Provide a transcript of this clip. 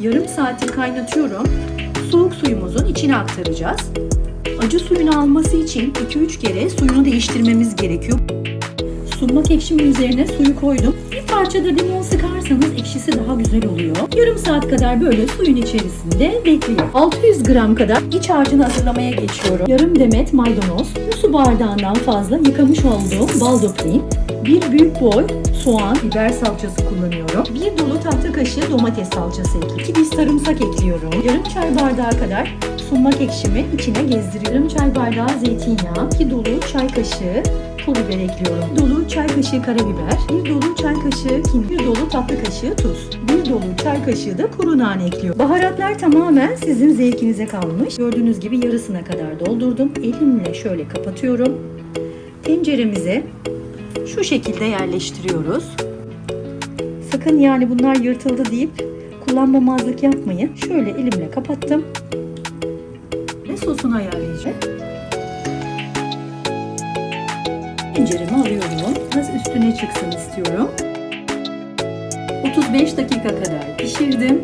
Yarım saattir kaynatıyorum. Soğuk suyumuzun içine aktaracağız. Acı suyunu alması için 2-3 kere suyunu değiştirmemiz gerekiyor. Sunmak ekşimin üzerine suyu koydum. Bir parça da limon sıkarsanız ekşisi daha güzel oluyor. Yarım saat kadar böyle suyun içerisinde bekliyor. 600 gram kadar iç harcını hazırlamaya geçiyorum. Yarım demet maydanoz, bir su bardağından fazla yıkamış olduğum baldoklin, bir büyük boy soğan, biber salçası kullanıyorum. Bir dolu tatlı kaşığı domates salçası ekliyorum. 2 diş sarımsak ekliyorum. Yarım çay bardağı kadar sunmak ekşimi içine gezdiriyorum. Çay bardağı zeytinyağı, 2 dolu çay kaşığı pul biber ekliyorum. Bir dolu çay kaşığı karabiber, bir dolu çay kaşığı kimyon, bir dolu tatlı kaşığı tuz, bir dolu çay kaşığı da kuru nane ekliyorum. Baharatlar tamamen sizin zevkinize kalmış. Gördüğünüz gibi yarısına kadar doldurdum. Elimle şöyle kapatıyorum. Tenceremize şu şekilde yerleştiriyoruz. Sakın yani bunlar yırtıldı deyip kullanmamazlık yapmayın. Şöyle elimle kapattım. Ve sosunu ayarlayacağım. Tenceremi alıyorum. Biraz üstüne çıksın istiyorum. 35 dakika kadar pişirdim.